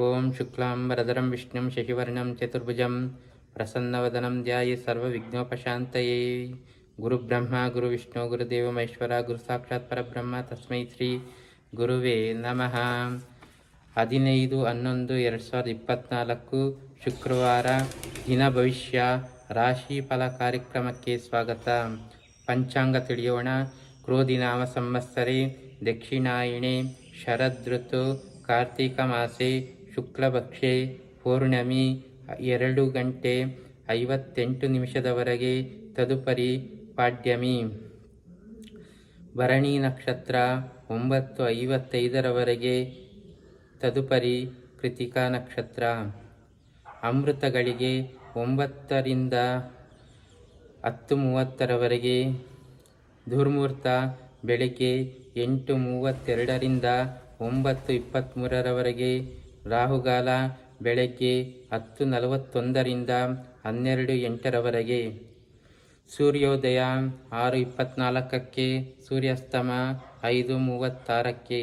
ಓಂ ಶುಕ್ಲಾಂಬರಧರಂ ವಿಷ್ಣುಂ ಶಶಿವರ್ಣಂ ಚತುರ್ಭುಜಂ ಪ್ರಸನ್ನವದನಂ ಧ್ಯಾಯಿ ಸರ್ವವಿಘ್ನೋಪಶಾಂತಯೇ ಗುರುಬ್ರಹ್ಮ ಗುರುವಿಷ್ಣು ಗುರುದೇವ ಮಹೇಶ್ವರ ಗುರು ಸಾಕ್ಷಾತ್ ಪರಬ್ರಹ್ಮ ತಸ್ಮೈ ಶ್ರೀ ಗುರುವೇ ನಮಃ ಹದಿನೈದು ಹನ್ನೊಂದು ಎರಡು ಸಾವಿರದ ಇಪ್ಪತ್ತ್ನಾಲ್ಕು ಶುಕ್ರವಾರ ದಿನ ಭವಿಷ್ಯ ರಾಶಿ ಫಲ ಕಾರ್ಯಕ್ರಮಕ್ಕೆ ಸ್ವಾಗತ ಪಂಚಾಂಗ ತಿಳಿಯೋಣ ಕ್ರೋಧಿನಾಮ ಸಂವತ್ಸರೆ ದಕ್ಷಿಣಾಯಿಣೆ ಶರದೃತು ಕಾರ್ತೀಕ ಮಾಸೆ ಶುಕ್ಲಪಕ್ಷೆ ಪೌರ್ಣಮಿ ಎರಡು ಗಂಟೆ ಐವತ್ತೆಂಟು ನಿಮಿಷದವರೆಗೆ ತದುಪರಿ ಪಾಡ್ಯಮಿ. ಭರಣಿ ನಕ್ಷತ್ರ ಒಂಬತ್ತು ಐವತ್ತೈದರವರೆಗೆ ತದುಪರಿ ಕೃತಿಕಾ ನಕ್ಷತ್ರ. ಅಮೃತಗಳಿಗೆ ಒಂಬತ್ತರಿಂದ ಹತ್ತು ಮೂವತ್ತರವರೆಗೆ ದುರ್ಮುಹೂರ್ತ ಬೆಳಗ್ಗೆ ಎಂಟು ಮೂವತ್ತೆರಡರಿಂದ ಒಂಬತ್ತು ಇಪ್ಪತ್ತ್ಮೂರರವರೆಗೆ ರಾಹುಗಾಲ ಬೆಳಗ್ಗೆ ಹತ್ತು ನಲವತ್ತೊಂದರಿಂದ ಹನ್ನೆರಡು ಎಂಟರವರೆಗೆ. ಸೂರ್ಯೋದಯ ಆರು ಇಪ್ಪತ್ತ್ನಾಲ್ಕಕ್ಕೆ ಸೂರ್ಯಾಸ್ತಮ ಐದು ಮೂವತ್ತಾರಕ್ಕೆ.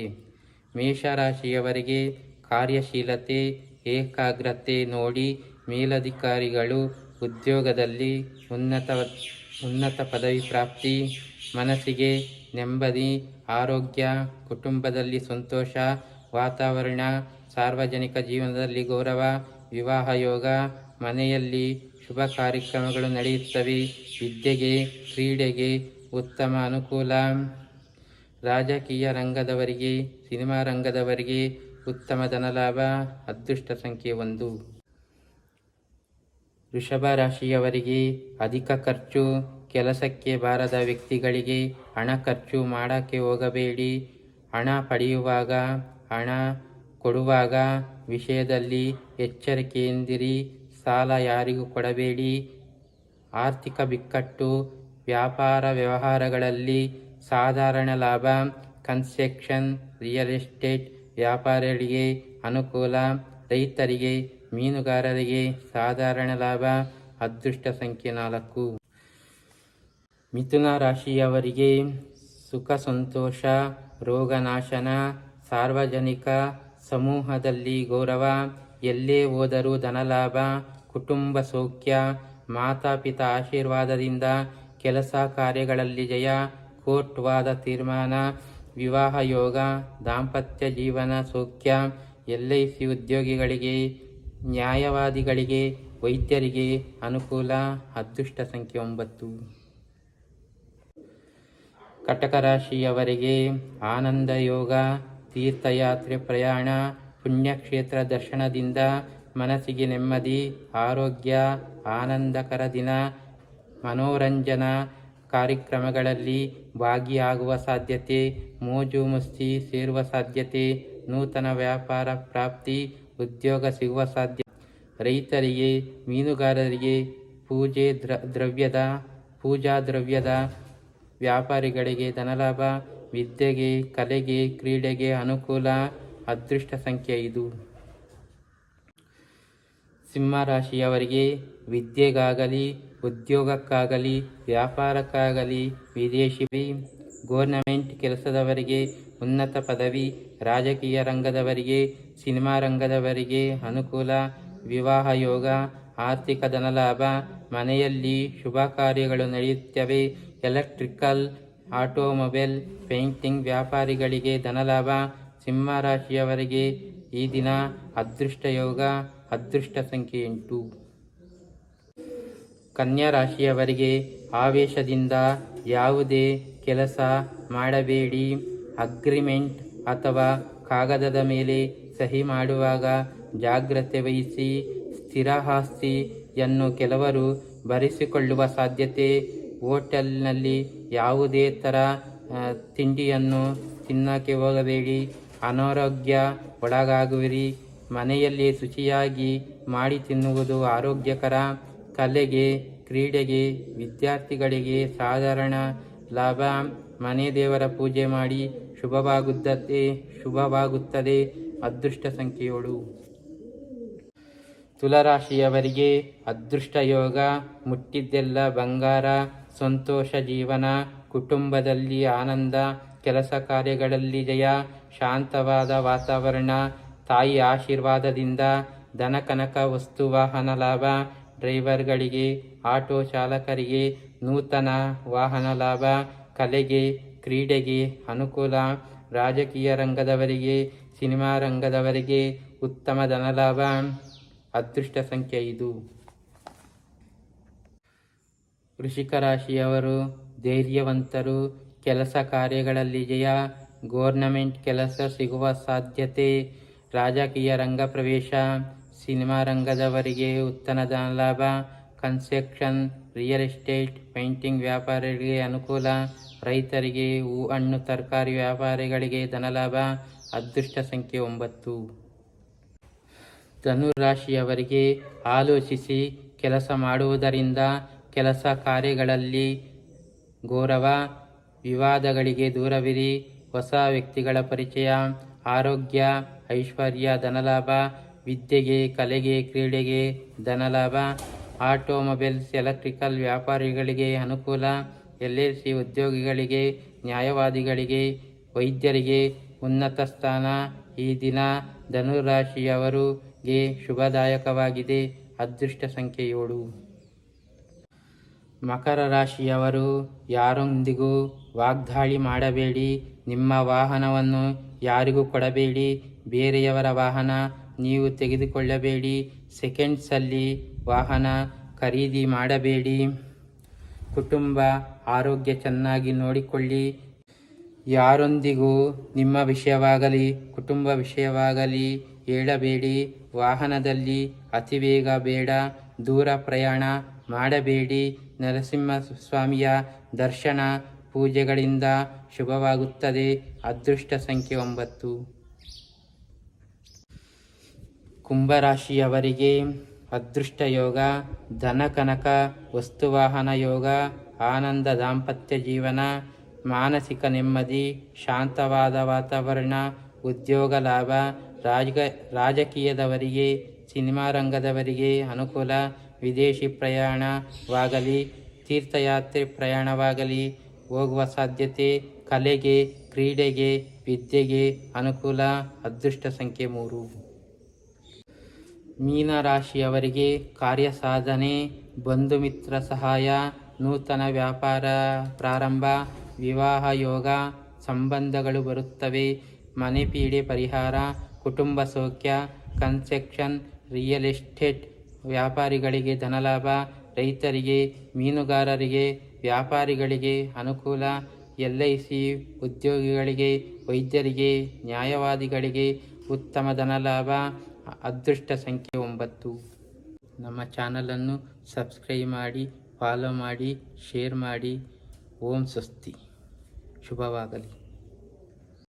ಮೇಷರಾಶಿಯವರಿಗೆ ಕಾರ್ಯಶೀಲತೆ, ಏಕಾಗ್ರತೆ ನೋಡಿ ಮೇಲಧಿಕಾರಿಗಳು ಉದ್ಯೋಗದಲ್ಲಿ ಉನ್ನತ ಉನ್ನತ ಪದವಿ ಪ್ರಾಪ್ತಿ, ಮನಸ್ಸಿಗೆ ನೆಮ್ಮದಿ, ಆರೋಗ್ಯ, ಕುಟುಂಬದಲ್ಲಿ ಸಂತೋಷ, ವಾತಾವರಣ ಸಾರ್ವಜನಿಕ ಜೀವನದಲ್ಲಿ ಗೌರವ, ವಿವಾಹ ಯೋಗ, ಮನೆಯಲ್ಲಿ ಶುಭ ಕಾರ್ಯಕ್ರಮಗಳು ನಡೆಯುತ್ತವೆ. ವಿದ್ಯೆಗೆ, ಕ್ರೀಡೆಗೆ ಉತ್ತಮ ಅನುಕೂಲ. ರಾಜಕೀಯ ರಂಗದವರಿಗೆ, ಸಿನಿಮಾ ರಂಗದವರಿಗೆ ಉತ್ತಮ ಧನಲಾಭ. ಅದೃಷ್ಟ ಸಂಖ್ಯೆ ಒಂದು. ವೃಷಭ ರಾಶಿಯವರಿಗೆ ಅಧಿಕ ಖರ್ಚು. ಕೆಲಸಕ್ಕೆ ಬಾರದ ವ್ಯಕ್ತಿಗಳಿಗೆ ಹಣ ಖರ್ಚು ಮಾಡೋಕ್ಕೆ ಹೋಗಬೇಡಿ. ಹಣ ಪಡೆಯುವಾಗ ಹಣ ಕೊಡುವಾಗ ವಿಷಯದಲ್ಲಿ ಎಚ್ಚರಿಕೆಯಿಂದಿರಿ, ಸಾಲ ಯಾರಿಗೂ ಕೊಡಬೇಡಿ. ಆರ್ಥಿಕ ಬಿಕ್ಕಟ್ಟು, ವ್ಯಾಪಾರ ವ್ಯವಹಾರಗಳಲ್ಲಿ ಸಾಧಾರಣ ಲಾಭ, ಕನ್ಸ್ಟ್ರಕ್ಷನ್, ರಿಯಲ್ ಎಸ್ಟೇಟ್, ವ್ಯಾಪಾರಿಗಳಿಗೆ ಅನುಕೂಲ, ರೈತರಿಗೆ, ಮೀನುಗಾರರಿಗೆ ಸಾಧಾರಣ ಲಾಭ, ಅದೃಷ್ಟ ಸಂಖ್ಯೆ ನಾಲ್ಕು. ಮಿಥುನ ರಾಶಿಯವರಿಗೆ ಸುಖ ಸಂತೋಷ, ರೋಗನಾಶನ, ಸಾರ್ವಜನಿಕ ಸಮೂಹದಲ್ಲಿ ಗೌರವ, ಎಲ್ಲೇ ಹೋದರೂ ಧನಲಾಭ, ಕುಟುಂಬ ಸೌಖ್ಯ ಮಾತಾಪಿತಾ ಆಶೀರ್ವಾದದಿಂದ ಕೆಲಸ ಕಾರ್ಯಗಳಲ್ಲಿ ಜಯ ಕೋರ್ಟ್ ವಾದ ತೀರ್ಮಾನ, ವಿವಾಹ ಯೋಗ, ದಾಂಪತ್ಯ ಜೀವನ ಸೌಖ್ಯ, ಎಲ್ ಐ ಸಿ ಉದ್ಯೋಗಿಗಳಿಗೆ, ನ್ಯಾಯವಾದಿಗಳಿಗೆ, ವೈದ್ಯರಿಗೆ ಅನುಕೂಲ. ಅದೃಷ್ಟ ಸಂಖ್ಯೆ ಒಂಬತ್ತು. ಕಟಕ ರಾಶಿಯವರಿಗೆ ಆನಂದ ಯೋಗ ತೀರ್ಥಯಾತ್ರೆ ಪ್ರಯಾಣ, ಪುಣ್ಯಕ್ಷೇತ್ರ ದರ್ಶನದಿಂದ ಮನಸ್ಸಿಗೆ ನೆಮ್ಮದಿ, ಆರೋಗ್ಯ, ಆನಂದಕರ ದಿನ, ಮನೋರಂಜನಾ ಕಾರ್ಯಕ್ರಮಗಳಲ್ಲಿ ಭಾಗಿಯಾಗುವ ಸಾಧ್ಯತೆ, ಮೋಜು ಮಸ್ತಿ ಸೇರುವ ಸಾಧ್ಯತೆ, ನೂತನ ವ್ಯಾಪಾರ ಪ್ರಾಪ್ತಿ, ಉದ್ಯೋಗ ಸಿಗುವ ಸಾಧ್ಯ, ರೈತರಿಗೆ, ಮೀನುಗಾರರಿಗೆ ಪೂಜೆ ದ್ರ, ದ್ರವ್ಯದ, ಪೂಜಾ ದ್ರವ್ಯದ ವ್ಯಾಪಾರಿಗಳಿಗೆ ಧನಲಾಭ ವಿದ್ಯೆಗೆ, ಕಲೆಗೆ, ಕ್ರೀಡೆಗೆ ಅನುಕೂಲ ಅದೃಷ್ಟ ಸಂಖ್ಯೆ ಇದು ಸಿಂಹರಾಶಿಯವರಿಗೆ ವಿದ್ಯೆಗಾಗಲಿ, ಉದ್ಯೋಗಕ್ಕಾಗಲಿ, ವ್ಯಾಪಾರಕ್ಕಾಗಲಿ, ವಿದೇಶಿ ಗೋರ್ನಮೆಂಟ್ ಕೆಲಸದವರಿಗೆ ಉನ್ನತ ಪದವಿ, ರಾಜಕೀಯ ರಂಗದವರಿಗೆ, ಸಿನಿಮಾ ರಂಗದವರಿಗೆ ಅನುಕೂಲ, ವಿವಾಹ ಯೋಗ, ಆರ್ಥಿಕ ಧನಲಾಭ, ಮನೆಯಲ್ಲಿ ಶುಭ ಕಾರ್ಯಗಳು ನಡೆಯುತ್ತವೆ, ಎಲೆಕ್ಟ್ರಿಕಲ್ ಆಟೋಮೊಬೈಲ್, ಪೇಂಟಿಂಗ್ ವ್ಯಾಪಾರಿಗಳಿಗೆ ಧನಲಾಭ ಸಿಂಹರಾಶಿಯವರಿಗೆ ಈ ದಿನ ಅದೃಷ್ಟ ಯೋಗ ಅದೃಷ್ಟ ಸಂಖ್ಯೆ ಎಂಟು. ಕನ್ಯಾ ರಾಶಿಯವರಿಗೆ ಆವೇಶದಿಂದ ಯಾವುದೇ ಕೆಲಸ ಮಾಡಬೇಡಿ. ಅಗ್ರಿಮೆಂಟ್ ಅಥವಾ ಕಾಗದದ ಮೇಲೆ ಸಹಿ ಮಾಡುವಾಗ ಜಾಗ್ರತೆ ವಹಿಸಿ, ಸ್ಥಿರ ಆಸ್ತಿಯನ್ನು ಕೆಲವರು ಭರಿಸಿಕೊಳ್ಳುವ ಸಾಧ್ಯತೆ ಹೋಟೆಲ್ನಲ್ಲಿ ಯಾವುದೇ ಥರ ತಿಂಡಿಯನ್ನು ತಿನ್ನೋಕ್ಕೆ ಹೋಗಬೇಡಿ. ಅನಾರೋಗ್ಯ ಒಳಗಾಗುವಿರಿ. ಮನೆಯಲ್ಲಿ ಶುಚಿಯಾಗಿ ಮಾಡಿ ತಿನ್ನುವುದು ಆರೋಗ್ಯಕರ. ಕಲೆಗೆ, ಕ್ರೀಡೆಗೆ, ವಿದ್ಯಾರ್ಥಿಗಳಿಗೆ ಸಾಧಾರಣ ಲಾಭ. ಮನೆ ದೇವರ ಪೂಜೆ ಮಾಡಿ ಶುಭವಾಗುತ್ತದೆ ಶುಭವಾಗುತ್ತದೆ. ಅದೃಷ್ಟ ಸಂಖ್ಯೆಯೋಳು. ತುಲರಾಶಿಯವರಿಗೆ ಅದೃಷ್ಟ ಯೋಗ, ಮುಟ್ಟಿದ್ದೆಲ್ಲ ಬಂಗಾರ. ಸಂತೋಷ ಜೀವನ, ಕುಟುಂಬದಲ್ಲಿ ಆನಂದ, ಕೆಲಸ ಕಾರ್ಯಗಳಲ್ಲಿ ಜಯ, ಶಾಂತವಾದ ವಾತಾವರಣ, ತಾಯಿ ಆಶೀರ್ವಾದದಿಂದ ದನಕನಕ ವಸ್ತು ವಾಹನ ಲಾಭ, ಡ್ರೈವರ್ಗಳಿಗೆ, ಆಟೋ ಚಾಲಕರಿಗೆ ನೂತನ ವಾಹನ ಲಾಭ, ಕಲೆಗೆ, ಕ್ರೀಡೆಗೆ ಅನುಕೂಲ, ರಾಜಕೀಯ ರಂಗದವರಿಗೆ, ಸಿನಿಮಾ ರಂಗದವರಿಗೆ ಉತ್ತಮ ಧನಲಾಭ ಅದೃಷ್ಟ ಸಂಖ್ಯೆ ಐದು. ವೃಷಿಕ ರಾಶಿಯವರು ಧೈರ್ಯವಂತರು, ಕೆಲಸ ಕಾರ್ಯಗಳಲ್ಲಿ ಜಯ, ಗೋರ್ನಮೆಂಟ್ ಕೆಲಸ ಸಿಗುವ ಸಾಧ್ಯತೆ, ರಾಜಕೀಯ ರಂಗ ಪ್ರವೇಶ, ಸಿನಿಮಾ ರಂಗದವರಿಗೆ ಉತ್ತಮ ಧನಲಾಭ ಕನ್ಸ್ಟ್ರಕ್ಷನ್, ರಿಯಲ್ ಎಸ್ಟೇಟ್, ಪೇಂಟಿಂಗ್ ವ್ಯಾಪಾರಿಗಳಿಗೆ ಅನುಕೂಲ, ರೈತರಿಗೆ ಹೂ ಹಣ್ಣು ತರಕಾರಿ ವ್ಯಾಪಾರಿಗಳಿಗೆ ಧನಲಾಭ ಅದೃಷ್ಟ ಸಂಖ್ಯೆ ಒಂಬತ್ತು. ಧನುರಾಶಿಯವರಿಗೆ ಆಲೋಚಿಸಿ ಕೆಲಸ ಮಾಡುವುದರಿಂದ ಕೆಲಸ ಕಾರ್ಯಗಳಲ್ಲಿ ಗೌರವ, ವಿವಾದಗಳಿಗೆ ದೂರವಿರಿ. ಹೊಸ ವ್ಯಕ್ತಿಗಳ ಪರಿಚಯ, ಆರೋಗ್ಯ, ಐಶ್ವರ್ಯ, ಧನಲಾಭ, ವಿದ್ಯೆಗೆ, ಕಲೆಗೆ, ಕ್ರೀಡೆಗೆ ಧನಲಾಭ, ಆಟೋಮೊಬೈಲ್ಸ್, ಎಲೆಕ್ಟ್ರಿಕಲ್ ವ್ಯಾಪಾರಿಗಳಿಗೆ ಅನುಕೂಲ, ಎಲ್ ಎಲ್ ಸಿ ಉದ್ಯೋಗಿಗಳಿಗೆ, ನ್ಯಾಯವಾದಿಗಳಿಗೆ, ವೈದ್ಯರಿಗೆ ಉನ್ನತ ಸ್ಥಾನ. ಈ ದಿನ ಧನುರಾಶಿಯವರಿಗೆ ಶುಭದಾಯಕವಾಗಿದೆ. ಅದೃಷ್ಟ ಸಂಖ್ಯೆ ಏಳು. ಮಕರ ರಾಶಿಯವರು ಯಾರೊಂದಿಗೂ ವಾಗ್ದಾಳಿ ಮಾಡಬೇಡಿ. ನಿಮ್ಮ ವಾಹನವನ್ನು ಯಾರಿಗೂ ಕೊಡಬೇಡಿ. ಬೇರೆಯವರ ವಾಹನ ನೀವು ತೆಗೆದುಕೊಳ್ಳಬೇಡಿ. ಸೆಕೆಂಡ್ಸಲ್ಲಿ ವಾಹನ ಖರೀದಿ ಮಾಡಬೇಡಿ. ಕುಟುಂಬ ಆರೋಗ್ಯ ಚೆನ್ನಾಗಿ ನೋಡಿಕೊಳ್ಳಿ. ಯಾರೊಂದಿಗೂ ನಿಮ್ಮ ವಿಷಯವಾಗಲಿ, ಕುಟುಂಬ ವಿಷಯವಾಗಲಿ ಹೇಳಬೇಡಿ. ವಾಹನದಲ್ಲಿ ಅತಿ ವೇಗ ಬೇಡ. ದೂರ ಪ್ರಯಾಣ ಮಾಡಬೇಡಿ. ನರಸಿಂಹ ಸ್ವಾಮಿಯ ದರ್ಶನ ಪೂಜೆಗಳಿಂದ ಶುಭವಾಗುತ್ತದೆ. ಅದೃಷ್ಟ ಸಂಖ್ಯೆ ಒಂಬತ್ತು. ಕುಂಭರಾಶಿಯವರಿಗೆ ಅದೃಷ್ಟ ಯೋಗ, ಧನ ಕನಕ, ವಸ್ತುವಾಹನ ಯೋಗ, ಆನಂದ ದಾಂಪತ್ಯ ಜೀವನ, ಮಾನಸಿಕ ನೆಮ್ಮದಿ, ಶಾಂತವಾದ ವಾತಾವರಣ, ಉದ್ಯೋಗ ಲಾಭ ರಾಜ ರಾಜಕೀಯದವರಿಗೆ, ಸಿನಿಮಾ ರಂಗದವರಿಗೆ ಅನುಕೂಲ ವಿದೇಶಿ ಪ್ರಯಾಣವಾಗಲಿ, ತೀರ್ಥಯಾತ್ರೆ ಪ್ರಯಾಣವಾಗಲಿ, ಹೋಗುವ ಸಾಧ್ಯತೆ ಕಲೆಗೆ, ಕ್ರೀಡೆಗೆ, ವಿದ್ಯೆಗೆ ಅನುಕೂಲ. ಅದೃಷ್ಟ ಸಂಖ್ಯೆ ಮೂರು. ಮೀನರಾಶಿಯವರಿಗೆ ಕಾರ್ಯ ಸಾಧನೆ ಬಂಧು ಮಿತ್ರ ಸಹಾಯ, ನೂತನ ವ್ಯಾಪಾರ ಪ್ರಾರಂಭ, ವಿವಾಹ ಯೋಗ, ಸಂಬಂಧಗಳು ಬರುತ್ತವೆ. ಮನೆ ಪೀಡೆ ಪರಿಹಾರ, ಕುಟುಂಬ ಸೌಖ್ಯ, ಕನ್ಸೆಕ್ಷನ್, ರಿಯಲ್ ಎಸ್ಟೇಟ್ ವ್ಯಾಪಾರಿಗಳಿಗೆ ಧನಲಾಭ, ರೈತರಿಗೆ, ಮೀನುಗಾರರಿಗೆ, ವ್ಯಾಪಾರಿಗಳಿಗೆ ಅನುಕೂಲ, ಎಲ್ ಐ ಸಿ ಉದ್ಯೋಗಿಗಳಿಗೆ, ವೈದ್ಯರಿಗೆ, ನ್ಯಾಯವಾದಿಗಳಿಗೆ ಉತ್ತಮ ಧನಲಾಭ ಅದೃಷ್ಟ ಸಂಖ್ಯೆ ಒಂಬತ್ತು. ನಮ್ಮ ಚಾನಲನ್ನು ಸಬ್ಸ್ಕ್ರೈಬ್ ಮಾಡಿ, ಫಾಲೋ ಮಾಡಿ, ಶೇರ್ ಮಾಡಿ. ಓಂ ಸ್ವಸ್ತಿ. ಶುಭವಾಗಲಿ.